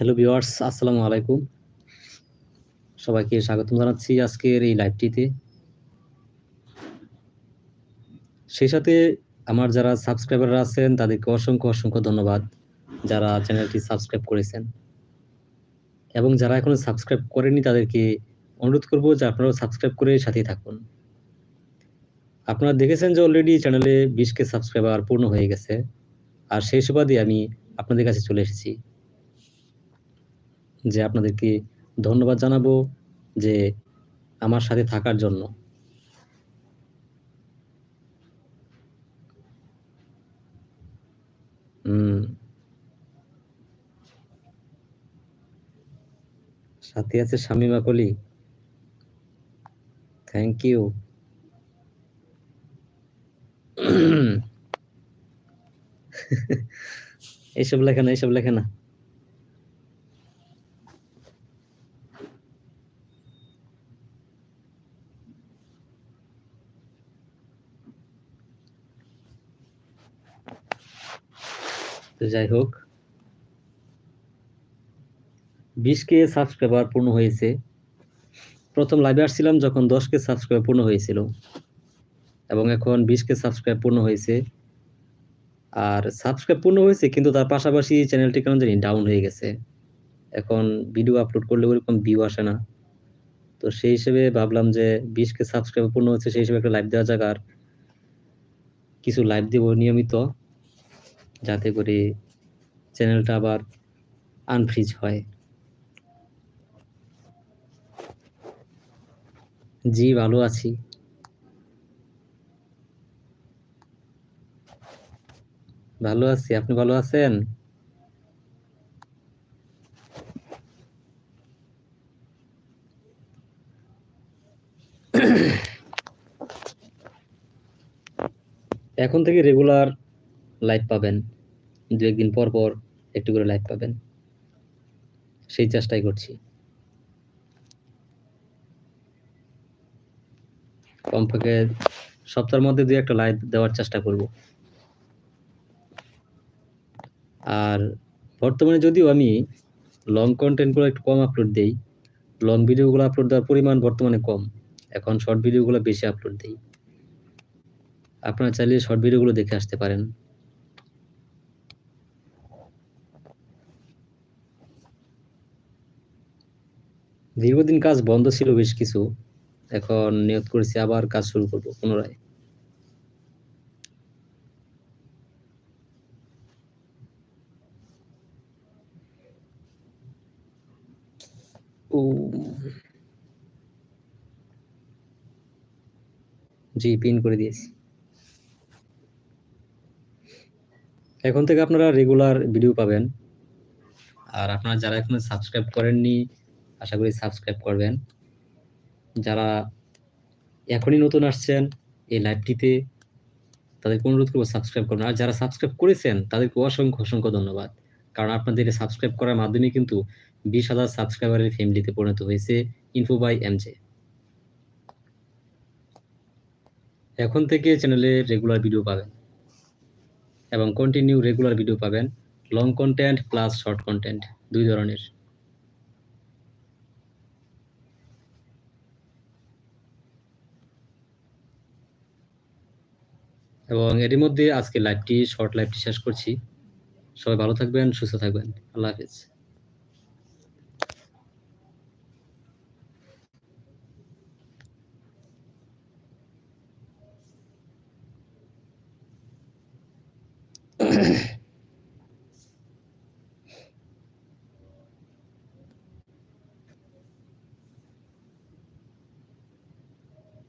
Hello viewers আসসালামু আলাইকুম সবাইকে স্বাগতম জানাচ্ছি আজকের এই লাইভটিতে সেই সাথে আমার যারা সাবস্ক্রাইবাররা আছেন, তাদেরকে অসংখ্য অসংখ্য ধন্যবাদ যারা চ্যানেলটি সাবস্ক্রাইব করেছেন। এবং যারা এখনও সাবস্ক্রাইব করেনি তাদেরকে অনুরোধ করব যে আপনারাও সাবস্ক্রাইব করে সাথেই থাকুন। আপনারা দেখেছেন যে অলরেডি চ্যানেলে বিশকে সাবস্ক্রাইবার পূর্ণ হয়ে গেছে। আর সেই সুবাদে আমি আপনাদের কাছে চলে এসেছি। যে আপনাদেরকে ধন্যবাদ জানাব যে আমার সাথে থাকার জন্য। সাথে আছে শামিমা কলি। থ্যাংক ইউ এইসব লেখা না, এইসব লেখা না। তো যাই হোক। বিশ কে সাবস্ক্রাইবার পূর্ণ হয়েছে। প্রথম লাইভে আসছিলাম যখন দশ কে সাবস্ক্রাইবার পূর্ণ হয়েছিল। এবং এখন বিশ কে সাবস্ক্রাইব পূর্ণ হয়েছে। আর সাবস্ক্রাইব পূর্ণ হয়েছে কিন্তু তার পাশাপাশি চ্যানেলটি কেমন জানি ডাউন হয়ে গেছে। এখন ভিডিও আপলোড করলে ওরকম ভিউ আসে না। তো সেই হিসেবে ভাবলাম যে বিশ কে সাবস্ক্রাইব পূর্ণ হচ্ছে সেই হিসেবে একটা লাইভ দেওয়া যাক। আর কিছু লাইভ দেব নিয়মিত। যাতে করে চ্যানেলটা আবার আনফ্রিজ হয়। জি, ভালো আছি। ভালো আছি, আপনি ভালো আছেন? এখন থেকে রেগুলার লাইভ পাবেন। দু একদিন পর পর একটু করে লাইভ পাবেন। সেই চেষ্টাই করছি। কমপক্ষে সপ্তাহের মধ্যে দুই একটা লাইভ দেওয়ার চেষ্টা করব। আর বর্তমানে যদিও আমি লং কন্টেন্টগুলো একটু কম আপলোড দেই লং ভিডিওগুলো আপলোড দেওয়ার পরিমাণ বর্তমানে কম। এখন শর্ট ভিডিওগুলো বেশি আপলোড দেই। আপনারা চাইলে শর্ট ভিডিওগুলো দেখে আসতে পারেন। দীর্ঘদিন কাজ বন্ধ ছিল বেশ কিছু, এখন নিয়ত করেছি, আবার কাজ শুরু করব পুনরায়। জি, পিন করে দিয়েছি। এখন থেকে আপনারা রেগুলার ভিডিও পাবেন। আর আপনারা যারা এখনও সাবস্ক্রাইব করেননি আশা করি সাবস্ক্রাইব করবেন। যারা এখনই নতুন আসছেন, এই লাইভটিতে তাদেরকে অনুরোধ করব সাবস্ক্রাইব করবেন। আর যারা সাবস্ক্রাইব করেছেন, তাদেরকে অসংখ্য অসংখ্য ধন্যবাদ। কারণ আপনাদের সাবস্ক্রাইব করার মাধ্যমে কিন্তু বিশ হাজার সাবস্ক্রাইবারের ফ্যামিলিতে পরিণত হয়েছে ইনফো বাই এমজে এখন থেকে চ্যানেলে রেগুলার ভিডিও পাবেন এবং কন্টিনিউ রেগুলার ভিডিও পাবেন। Long content plus short content দুই ধরনের। এবং এরই মধ্যে আজকে লাইভটি শর্ট লাইভটি শেষ করছি। সবাই ভালো থাকবেন, সুস্থ থাকবেন। আল্লাহ হাফিজ।